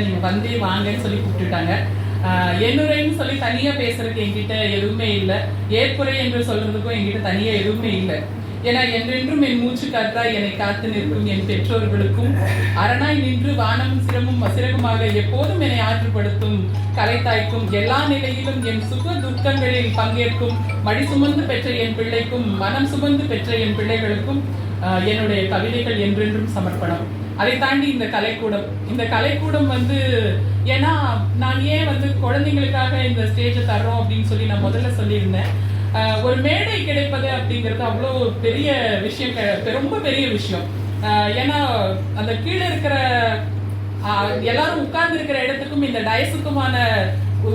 நீங்கள் வந்தே வாங்கன்னு சொல்லி கூப்பிட்டுட்டாங்க. என்னுரைன்னு சொல்லி தனியாக பேசுறதுக்கு என்கிட்ட எதுவுமே இல்லை. ஏற்புரை என்று சொல்றதுக்கும் என்கிட்ட தனியாக எதுவுமே இல்லை. ஏன்னா என்றென்றும் என் மூச்சு காத்தா என்னை காத்து நிற்கும் என் பெற்றோர்களுக்கும். அரணாய் நின்று வானம் சிரமும் சிறகுமாக எப்போதும் என்னை ஆற்றுப்படுத்தும் கலைத்தாய்க்கும். எல்லா நிலையிலும் என் சுக துக்கங்களில் பங்கேற்கும். மடி சுமந்து பெற்ற என் பிள்ளைக்கும் மனம் சுமந்து பெற்ற என் பிள்ளைகளுக்கும் என்னுடைய கவிதைகள் என்றென்றும் சமர்ப்பணம். அதை தாண்டி இந்த கலைக்கூடம். இந்த கலைக்கூடம் வந்து ஏன்னா நான் ஏன் வந்து குழந்தைங்களுக்காக இந்த ஸ்டேஜை தர்றோம் அப்படின்னு சொல்லி நான் முதல்ல சொல்லியிருந்தேன். ஒரு மேடை கிடைப்பது அப்படிங்கிறது அவ்வளோ பெரிய விஷயம் ரொம்ப பெரிய விஷயம். ஏன்னா அந்த கீழே இருக்கிற எல்லாரும் உட்கார்ந்து இருக்கிற இடத்துக்கும் இந்த டயஸுக்குமான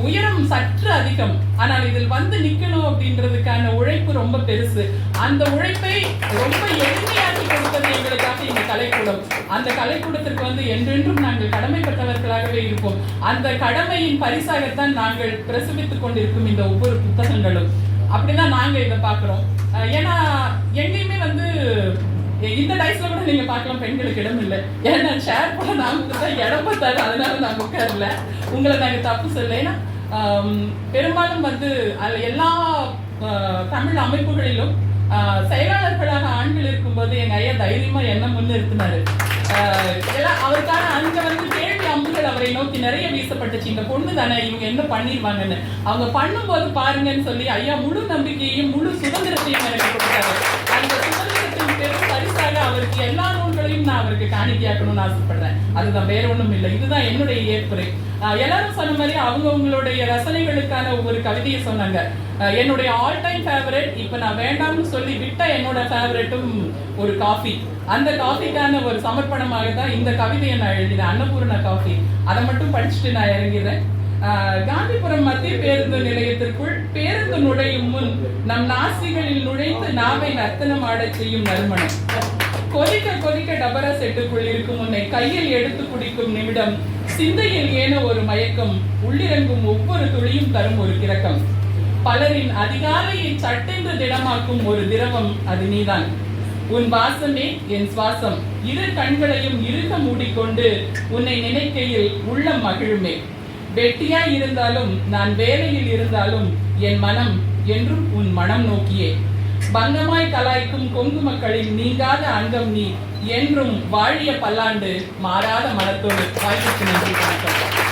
உயரம் சற்று அதிகம். ஆனால் இதில் வந்து நிக்கணும் அப்படின்றதுக்கான உழைப்பு ரொம்ப பெருசு. அந்த உழைப்பை ரொம்ப எளிமையாக்கி கொடுத்தது எங்களுக்காக இந்த கலைக்கூடம். அந்த கலைக்கூடத்திற்கு வந்து என்றென்றும் நாங்கள் கடமைப்பட்டவர்களாகவே இருப்போம். அந்த கடமையின் பரிசாகத்தான் நாங்கள் பிரசவித்துக் கொண்டிருக்கும் இந்த ஒவ்வொரு புத்தகங்களும். அப்படிதான் நாங்க இதை பாக்குறோம் ஏன்னா எங்கேயுமே இந்த டைஸ்ல கூட நீங்க பார்க்கலாம் பெண்களுக்கு இடம் இல்லை. ஏன்னா ஷேர் பண்ண நாங்க தான் இடம் பார்த்தாரு அதனால நாங்க உட்காரல. உங்களை நாங்க தப்பு சொல்ல ஏன்னா பெரும்பாலும் வந்து அதுல எல்லா தமிழ் அமைப்புகளிலும் செயலாளர்களாக ஆண்கள் இருக்கும்போது எங்க ஐயா தைரியமா என்ன முன்னிறுத்தினாரு. அவருக்கான அங்க வந்து கேள்வி அம்புகள் அவரை நோக்கி நிறைய வீசப்பட்டுச்சு. இந்த பொண்ணு தானே இவங்க என்ன பண்ணிடுவாங்கன்னு அவங்க பண்ணும்போது பாருங்கன்னு சொல்லி ஐயா முழு நம்பிக்கையையும் முழு சுதந்திரத்தையும் எனக்கு கொடுத்தாரு. அந்த சுதந்திரத்தின் பெரும் பரிசாக அவருக்கு எல்லா நான் அவருக்கு காணிக்கையாக்கணும்னு ஆசைப்படுறேன். அதுதான் வேற ஒண்ணும் இல்லை. இதுதான் என்னுடைய ஏற்புரை. எல்லாரும் சொன்ன மாதிரி அவங்கவுங்களுடைய ரசனைகளுக்கான ஒவ்வொரு கவிதையை சொன்னாங்க. என்னுடைய ஆல் டைம் ஃபேவரட் இப்ப நான் வேண்டாம்னு சொல்லி விட்ட என்னோட ஃபேவரட்டும் ஒரு காஃபி அந்த காஃபிக்கான ஒரு சமர்ப்பணமாக தான் இந்த கவிதையை நான் எழுதினேன். அன்னபூர்ண காஃபி அதை மட்டும் படிச்சுட்டு நான் இறங்கிறேன் காந்திபுரம் மத்திய பேருந்து நிலையத்திற்குள் பேருந்து நுழையும் முன் நம் நாசிகளில் நுழைந்து நாவை நர்த்தனம் ஆடச் செய்யும் நறுமணம். கொதிக்க கொதிக்க டபரா செட்டுக்குள் இருக்கும் உன்னை கையில் எடுத்து குடிக்கும் நிமிடம் சிந்தையில் ஏன ஒரு மயக்கம் உள்ளிறங்கும் ஒவ்வொரு துளியும் தரும் ஒரு கிரக்கம் பலரின் அதிகாலையை சட்டென்று திடமாக்கும் ஒரு திரவம் அது நீதான். உன் வாசமே என் சுவாசம். இரு கண்களையும் இறுக மூடிக்கொண்டு உன்னை நினைக்கையில் உள்ளம் மகிழுமே. வெட்டியாய் இருந்தாலும் நான் வேலையில் இருந்தாலும் என் மனம் என்றும் உன் மனம் நோக்கியே. பங்கமாய் கலாய்க்கும் கொங்கு மக்களின் நீங்காத அங்கம் நீ என்றும் வாழிய பல்லாண்டு மாறாத மனத்தோடு வாய்ப்புக்கு நன்றி வணக்கம்.